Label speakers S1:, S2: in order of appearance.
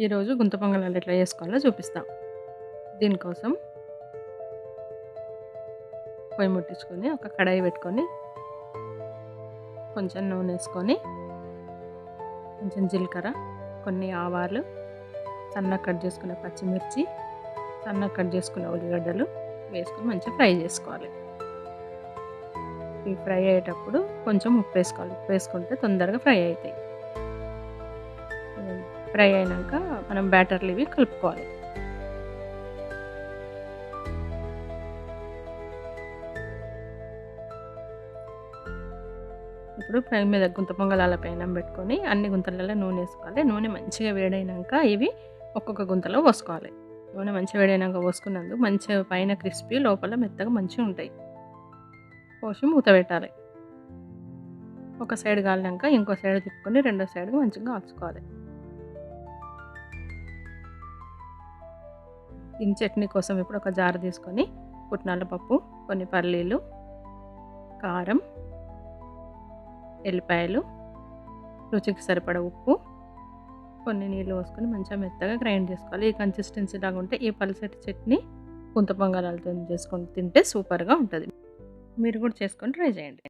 S1: ఈరోజు గుంత పొంగనాలు ఎట్లా చేసుకోవాలో చూపిస్తాం. దీనికోసం పొయ్యి ముట్టించుకొని ఒక కడాయి పెట్టుకొని కొంచెం నూనె వేసుకొని కొంచెం జీలకర్ర కొన్ని ఆవాలు సన్నగా కట్ చేసుకున్న పచ్చిమిర్చి సన్నగా కట్ చేసుకున్న ఉల్లిగడ్డలు వేసుకొని మంచిగా ఫ్రై చేసుకోవాలి. ఈ ఫ్రై అయ్యేటప్పుడు కొంచెం ఉప్పు వేసుకోవాలి. ఉప్పు వేసుకుంటే తొందరగా ఫ్రై అవుతాయి. ఫ్రై అయినాక మనం బ్యాటర్లు ఇవి కలుపుకోవాలి. ఇప్పుడు ఫ్రై మీద గుంత పొంగలాల పైన పెట్టుకొని అన్ని గుంతలలో నూనె వేసుకోవాలి. నూనె మంచిగా వేడైనాక ఇవి ఒక్కొక్క గుంతలో పోసుకోవాలి. నూనె మంచిగా వేడైనాక పోసుకున్నందుకు మంచిగా పైన క్రిస్పీ లోపల మెత్తగా మంచిగా ఉంటాయి. పోసి మూత పెట్టాలి. ఒక సైడ్ కాలినాక ఇంకో సైడ్ తిప్పుకొని రెండో సైడ్ మంచిగా కాల్చుకోవాలి. దీని చట్నీ కోసం ఇప్పుడు ఒక జార తీసుకొని పుట్నాల పప్పు కొన్ని పల్లీలు కారం ఎల్లిపాయలు రుచికి సరిపడ ఉప్పు కొన్ని నీళ్ళు పోసుకొని మంచిగా మెత్తగా గ్రైండ్ చేసుకోవాలి. ఈ కన్సిస్టెన్సీ లాగా ఉంటే ఈ పలసటి చట్నీ కుంత పొంగనాలతో చేసుకొని తింటే సూపర్గా ఉంటుంది. మీరు కూడా చేసుకొని ట్రై చేయండి.